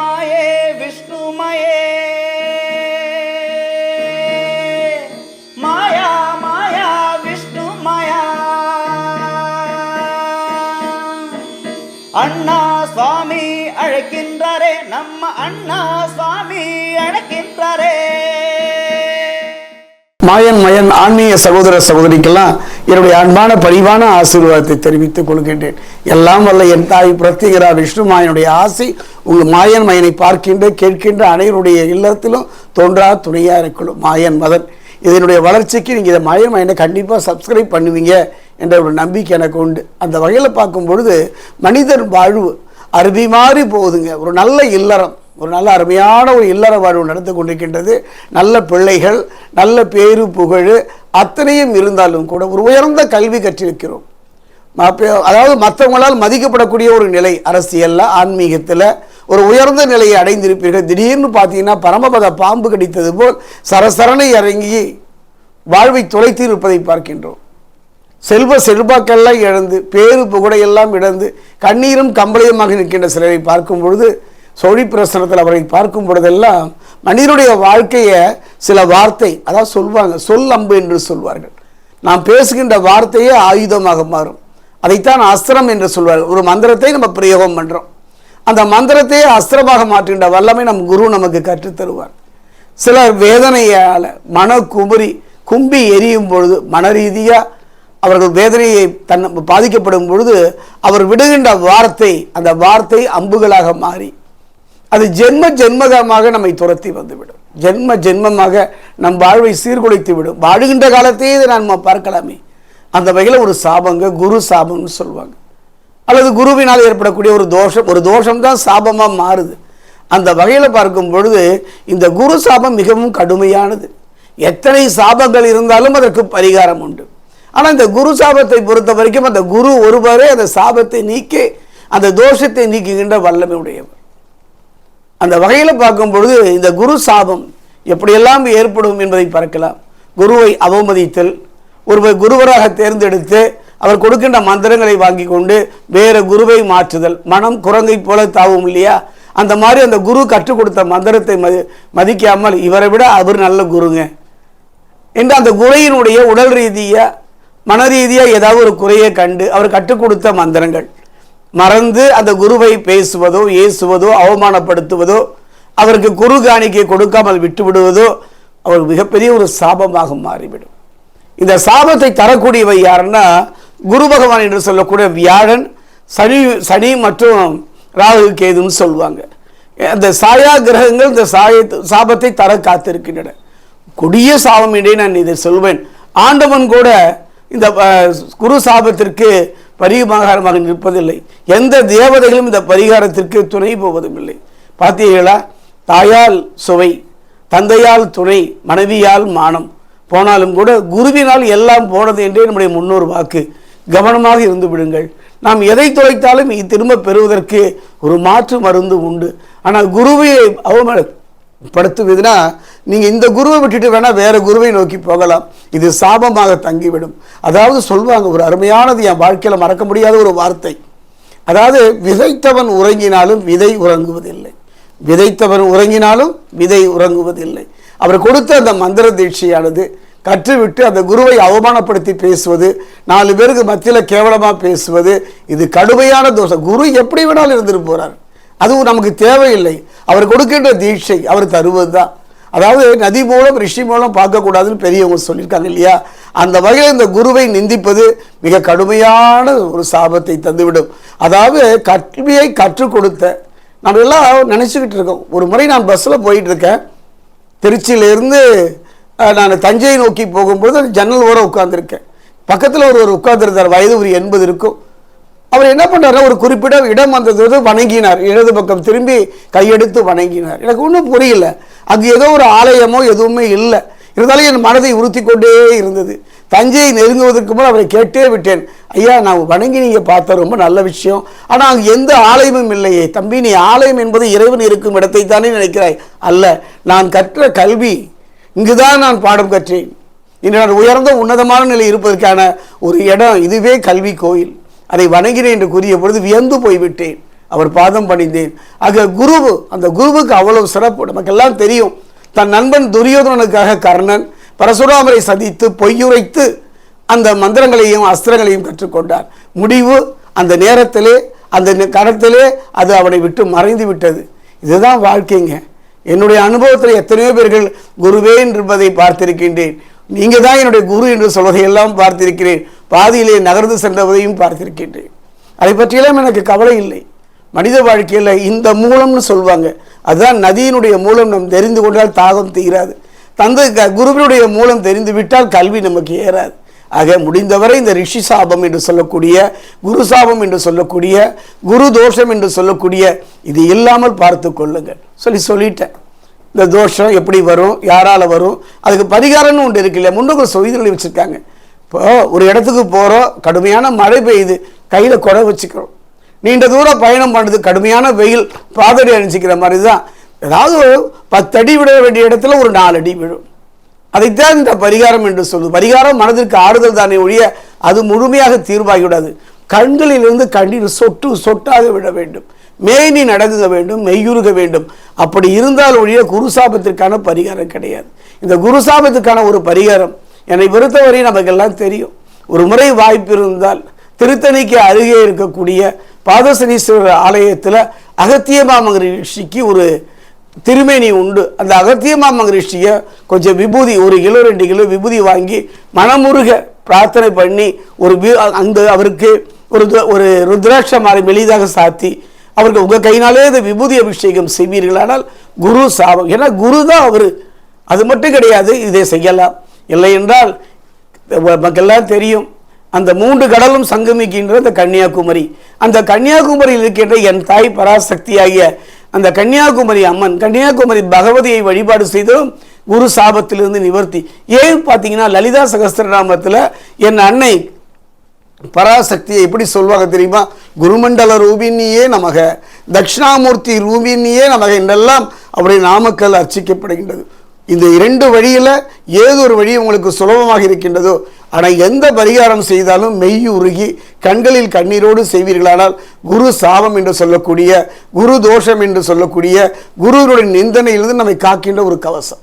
மாயே விஷ்ணுமயே. மாயா மாயா விஷ்ணு மாயா அண்ணா சுவாமி அழைக்கின்றாரே நம்ம அண்ணா சுவாமி அழைக்கின்றாரே. மாயன் மயன் ஆன்மீக சகோதர சகோதரிக்கெல்லாம் என்னுடைய அன்பான பரிவான ஆசீர்வாதத்தை தெரிவித்துக் கொள்கின்றேன். எல்லாம் வல்ல என் தாய் பிரத்திகரா விஷ்ணு மாயனுடைய ஆசை உங்கள் மாயன் மயனை பார்க்கின்ற கேட்கின்ற அனைவருடைய இல்லத்திலும் தோன்றா துணையா இருக்கணும். மாயன் மதன் இதனுடைய வளர்ச்சிக்கு நீங்கள் இதை மாயன் மயனை கண்டிப்பாக சப்ஸ்கிரைப் பண்ணுவீங்க என்ற ஒரு நம்பிக்கை எனக்கு உண்டு. அந்த வகையில் பார்க்கும் பொழுது மனிதன் வாழ்வு அருவி மாறி போகுதுங்க. ஒரு நல்ல இல்லறம் ஒரு நல்ல அருமையான ஒரு இல்லற வாழ்வு நடந்து கொண்டிருக்கின்றது. நல்ல பிள்ளைகள் நல்ல பேரு புகழ் அத்தனையும் இருந்தாலும் கூட ஒரு உயர்ந்த கல்வி கற்றிருக்கிறோம். அதாவது மற்றவங்களால் மதிக்கப்படக்கூடிய ஒரு நிலை அரசியலில் ஆன்மீகத்தில் ஒரு உயர்ந்த நிலையை அடைந்திருப்பீர்கள். திடீர்னு பார்த்தீங்கன்னா பரமபத பாம்பு கடித்தது போல் சரசரனை இறங்கி வாழ்வை துளைத்து இருப்பதை பார்க்கின்றோம். செல்வ செல்வாக்கெல்லாம் இழந்து பேரு புகழையெல்லாம் இழந்து கண்ணீரும் கம்பளையுமாக நிற்கின்ற சிலரை பார்க்கும் பொழுது சோழி பிரசனத்தில் அவரை பார்க்கும் பொழுதெல்லாம் மனிதனுடைய வாழ்க்கையை சில வார்த்தை அதாவது சொல்வாங்க சொல் அம்பு என்று சொல்வார்கள். நாம் பேசுகின்ற வார்த்தையே ஆயுதமாக மாறும். அதைத்தான் அஸ்திரம் என்று சொல்வார்கள். ஒரு மந்திரத்தை நம்ம பிரயோகம் பண்ணுறோம் அந்த மந்திரத்தையே அஸ்திரமாக மாற்றுகின்ற வல்லமை நம் குரு நமக்கு கற்றுத் தருவார் சிலர் வேதனையால் மன குமரி கும்பி எரியும் பொழுது மன ரீதியாக அவர்கள் வேதனையை தன் பாதிக்கப்படும் பொழுது அவர் விடுகின்ற வார்த்தை அந்த வார்த்தை அம்புகளாக மாறி அது ஜென்ம ஜென்மகமாக நம்மை துரத்தி வந்துவிடும். ஜென்ம ஜென்மமாக நம் வாழ்வை சீர்குலைத்து விடும். வாழுகின்ற காலத்தையே இதை நம்ம பார்க்கலாமே. அந்த வகையில் ஒரு சாபங்க குரு சாபம்னு சொல்லுவாங்க. அல்லது குருவினால் ஏற்படக்கூடிய ஒரு தோஷம் ஒரு தோஷம் தான் சாபமாக மாறுது. அந்த வகையில் பார்க்கும் பொழுது இந்த குரு சாபம் மிகவும் கடுமையானது. எத்தனை சாபங்கள் இருந்தாலும் அதற்கு பரிகாரம் உண்டு. ஆனால் இந்த குரு சாபத்தை பொறுத்த வரைக்கும் அந்த குரு ஒருவரே அந்த சாபத்தை நீக்கி அந்த தோஷத்தை நீக்குகின்ற வல்லமை உடையவர். அந்த வகையில் பார்க்கும் பொழுது இந்த குரு சாபம் எப்படியெல்லாம் ஏற்படும் என்பதை பார்க்கலாம். குருவை அவமதித்தல் ஒருவர் குருவராக தேர்ந்தெடுத்து அவர் கொடுக்கின்ற மந்திரங்களை வாங்கி கொண்டு வேறு குருவை மாற்றுதல். மனம் குரங்கை போல தாவும் இல்லையா? அந்த மாதிரி அந்த குரு கற்றுக் கொடுத்த மந்திரத்தை மதி மதிக்காமல் இவரை விட அவர் நல்ல குருங்க. என்று அந்த குறையினுடைய உடல் ரீதியாக மன ரீதியாக ஏதாவது ஒரு குறையை கண்டு அவர் கற்றுக் கொடுத்த மந்திரங்கள். மறந்து அந்த குருவை பேசுவதோ ஏசுவதோ அவமானப்படுத்துவதோ அவருக்கு குரு காணிக்கை கொடுக்காமல் விட்டு விடுவதோ அவர் மிகப்பெரிய ஒரு சாபமாக மாறிவிடும். இந்த சாபத்தை தரக்கூடியவை யாருன்னா குரு பகவான் என்று சொல்லக்கூடிய வியாழன் சனி சனி மற்றும் ராகு கேதுன்னு சொல்லுவாங்க. அந்த சாயா கிரகங்கள் இந்த சாய சாபத்தை தர காத்திருக்கின்றன. கொடிய சாபம் என்றே நான் இதை சொல்வேன். ஆண்டவன் கூட இந்த குரு சாபத்திற்கு பரிகாரமாக நிற்பதில்லை. எந்த தேவதைகளும் இந்த பரிகாரத்திற்கு துணை போவதும் இல்லை பார்த்தீர்களா தாயால் சுவை தந்தையால் துணை மனைவியால் மானம். போனாலும் கூட குருவினால் எல்லாம் போனது என்றே நம்முடைய முன்னோர் வாக்கு. கவனமாக இருந்து விடுங்கள். நாம் எதை தொலைத்தாலும் திரும்ப பெறுவதற்கு ஒரு மாற்று மருந்து உண்டு. ஆனால் குருவை படுத்துவதுனா நீங்கள் இந்த குருவை விட்டுட்டு வேணால் வேறு குருவை நோக்கி போகலாம். இது சாபமாக தங்கிவிடும். அதாவது சொல்வாங்க ஒரு அருமையானது என் வாழ்க்கையில் மறக்க முடியாத ஒரு வார்த்தை. அதாவது விதைத்தவன் உறங்கினாலும் விதை உறங்குவதில்லை. விதைத்தவன் உறங்கினாலும் விதை உறங்குவதில்லை. அவர் கொடுத்த அந்த மந்திர தீட்சையானது கற்றுவிட்டு அந்த குருவை அவமானப்படுத்தி பேசுவது நாலு பேருக்கு மத்தியில் கேவலமாக பேசுவது இது கடுமையான தோஷம். குரு எப்படி வேணாலும் இருந்துட்டு போகிறார் அதுவும் நமக்கு தேவையில்லை. அவர் கொடுக்கின்ற தீட்சை அவர் தருவது தான் அதாவது நதி மூலம் ரிஷி மூலம் பார்க்கக்கூடாதுன்னு பெரியவங்க சொல்லியிருக்காங்க இல்லையா? அந்த வகையில் இந்த குருவை நிந்திப்பது மிக கடுமையான ஒரு சாபத்தை தந்துவிடும். அதாவது கல்வியை கற்றுக் கொடுத்த நம்ம எல்லாம் நினச்சிக்கிட்டு இருக்கோம். ஒரு முறை நான் பஸ்ஸில் போயிட்டுருக்கேன். திருச்சியிலேருந்து நான் தஞ்சையை நோக்கி போகும்பொழுது ஜன்னல் ஓரம் உட்காந்துருக்கேன் பக்கத்தில் ஒருவர் உட்காந்துருந்தார் வயது ஒரு எண்பது இருக்கும். அவர் என்ன பண்ணாருன்னா ஒரு குறிப்பிட்ட இடம் வந்தது வணங்கினார். இடது பக்கம் திரும்பி கையெடுத்து வணங்கினார். எனக்கு ஒன்றும் புரியல. அங்கு ஏதோ ஒரு ஆலயமோ எதுவுமே இல்லை. இருந்தாலும் என் மனதை உறுத்தி கொண்டே இருந்தது. தஞ்சையை நெருங்குவதற்கு முன் அவரை கேட்டே விட்டேன். ஐயா நான் வணங்கி நீங்கள் பார்த்த ரொம்ப நல்ல விஷயம். ஆனால் அங்கே எந்த ஆலயமும் இல்லையே. தம்பி நீ ஆலயம் என்பது இறைவன் இருக்கும் இடத்தை தானே நினைக்கிறாய்? அல்ல நான் கற்ற கல்வி இங்குதான் நான் பாடம் கற்றேன். இன்று நான் உயர்ந்த உன்னதமான நிலை இருப்பதற்கான ஒரு இடம் இதுவே கல்வி கோயில். அதை வணங்கினேன் என்று கூறிய பொழுது வியந்து போய்விட்டேன். அவர் பாதம் பணிந்தேன். ஆக குருவு அந்த குருவுக்கு அவ்வளவு சிறப்பு. நமக்கெல்லாம் தெரியும் தன் நண்பன் துரியோதனனுக்காக கர்ணன் பரசுராமரை சந்தித்து பொய்யுரைத்து அந்த மந்திரங்களையும் அஸ்திரங்களையும் கற்றுக்கொண்டார். முடிவு அந்த நேரத்திலே அந்த கணத்திலே அது அவனை விட்டு மறைந்து விட்டது. இதுதான் வாழ்க்கைங்க. என்னுடைய அனுபவத்தில் எத்தனையோ பேர்கள் குருவே என்பதை பார்த்திருக்கின்றேன். நீங்கள் தான் என்னுடைய குரு என்று சொல்வதை எல்லாம் பார்த்திருக்கிறேன். பாதியிலே நகர்ந்து சென்றதையும் பார்த்திருக்கின்றேன். அதை பற்றியெல்லாம் எனக்கு கவலை இல்லை. மனித வாழ்க்கையில் இந்த மூலம்னு சொல்லுவாங்க அதுதான் நதியினுடைய மூலம் நம் தெரிந்து கொண்டால் தாகம் தீராது. தந்தை க- குருவினுடைய மூலம் தெரிந்து விட்டால் கல்வி நமக்கு ஏறாது. ஆக முடிந்தவரை இந்த ரிஷி சாபம் என்று சொல்லக்கூடிய குரு சாபம் என்று சொல்லக்கூடிய குரு தோஷம் என்று சொல்லக்கூடிய இது இல்லாமல் பார்த்து கொள்ளுங்கள். சொல்லி சொல்லிட்டேன். இந்த தோஷம் எப்படி வரும் யாரால் வரும் அதுக்கு பரிகாரம்னு ஒன்று இருக்கு இல்லையா? முன்னோர்கள் சொல்லிதழி வச்சுருக்காங்க. இப்போ ஒரு இடத்துக்கு போகிறோம் கடுமையான மழை பெய்யுது கையில் குடை வச்சுக்கிறோம். நீண்ட தூரம் பயணம் பண்ணுறது கடுமையான வெயில் பாதடி அணிஞ்சிக்கிற மாதிரி தான் ஏதாவது ஒரு பத்து அடி விட வேண்டிய இடத்துல ஒரு நாலு அடி விழும். அதைத்தான் இந்த பரிகாரம் என்று சொல்லுது. பரிகாரம் மனதிற்கு ஆறுதல் தானே ஒழிய அது முழுமையாக தீர்வாகிவிடாது. கண்களிலிருந்து கண்ணீர் சொட்டு சொட்டாக விட வேண்டும். மேனி நடங்க வேண்டும் மெய்யுருக வேண்டும். அப்படி இருந்தால் ஒழிய குருசாபத்திற்கான பரிகாரம் கிடையாது. இந்த குருசாபத்துக்கான ஒரு பரிகாரம் என்னை பொறுத்தவரை நமக்கெல்லாம் தெரியும். ஒரு முறை வாய்ப்பு இருந்தால் திருத்தணிக்கு அருகே இருக்கக்கூடிய பாதசனீஸ்வரர் ஆலயத்தில் அகத்தியமாமங்கர் ரிஷிக்கு ஒரு திருமேனி உண்டு. அந்த அகத்தியமாமங்க ரிஷியை கொஞ்சம் விபூதி ஒரு கிலோ ரெண்டு கிலோ விபூதி வாங்கி மனமுருக பிரார்த்தனை பண்ணி ஒரு அந்த அவருக்கு ஒரு ஒரு ருத்ராட்ச மாலை மெலிதாக சாத்தி அவருக்கு உங்கள் கையினாலே இந்த விபூதி அபிஷேகம் செய்வீர்களானால் குரு சாபம். ஏன்னா குரு தான் அவர். அது மட்டும் கிடையாது இதை செய்யலாம். இல்லை என்றால் நமக்கெல்லாம் தெரியும் அந்த மூன்று கடலும் சங்கமிக்கின்ற அந்த கன்னியாகுமரி. அந்த கன்னியாகுமரியில் இருக்கின்ற என் தாய் பராசக்தியாகிய அந்த கன்னியாகுமரி அம்மன் கன்னியாகுமரி பகவதியை வழிபாடு செய்ததும் குரு சாபத்திலிருந்து நிவர்த்தி. ஏன் பார்த்தீங்கன்னா லலிதா சகஸ்திரநாமத்தில் என் அன்னை பராசக்தியை எப்படி சொல்வாங்க தெரியுமா? குருமண்டல ரூபினியே நமக தட்சிணாமூர்த்தி ரூபினியே நமக என்றெல்லாம் அவருடைய நாமக்கல் அர்ச்சிக்கப்படுகின்றது. இந்த இரண்டு வழியில் ஏதோ ஒரு வழி உங்களுக்கு சுலபமாக இருக்கின்றதோ ஆனால் எந்த பரிகாரம் செய்தாலும் மெய் உருகி கண்களில் கண்ணீரோடு செய்வீர்களானால் குரு சாபம் என்று சொல்லக்கூடிய குரு தோஷம் என்று சொல்லக்கூடிய குருவினுடைய நிந்தனையிலிருந்து நம்மை காக்கின்ற ஒரு கவசம்.